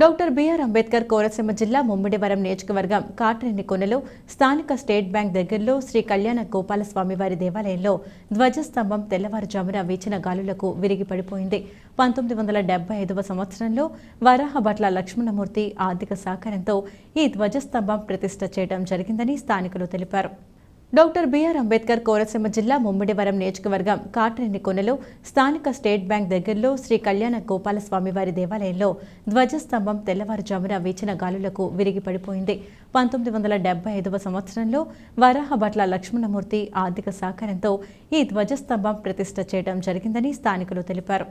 Doctor BR Ambedkar Konaseema జిల్లా ముమ్మిడివరం నియోజకవర్గం కాట్రేని కొనలో స్థానిక స్టేట్ బ్యాంక్ దగ్గరలో శ్రీ కళ్యాణ గోపాలస్వామి వారి దేవాలయంలో ధ్వజస్తంభం తెల్లవారుజామున వీచిన గాలులకు విరిగి పడిపోయింది. పంతొమ్మిది వందల డెబ్బై ఐదవ సంవత్సరంలో వరాహభట్ల లక్ష్మణమూర్తి ఆర్థిక సహకారంతో ఈ ధ్వజస్తంభం ప్రతిష్ఠ చేయడం జరిగిందని స్థానికులు తెలిపారు. డాక్టర్ బిఆర్ అంబేద్కర్ కోనసీమ జిల్లా ముమ్మిడివరం నియోజకవర్గం కాట్రేని కొనలో స్థానిక స్టేట్ బ్యాంక్ దగ్గరలో శ్రీ కళ్యాణ గోపాలస్వామి వారి దేవాలయంలో ధ్వజస్తంభం తెల్లవారుజామున వీచిన గాలులకు విరిగి పడిపోయింది. పంతొమ్మిది వందల డెబ్బై ఐదవ సంవత్సరంలో వరాహభట్ల లక్ష్మణమూర్తి ఆర్థిక సహకారంతో ఈ ధ్వజస్తంభం ప్రతిష్ఠ చేయడం జరిగిందని స్థానికులు తెలిపారు.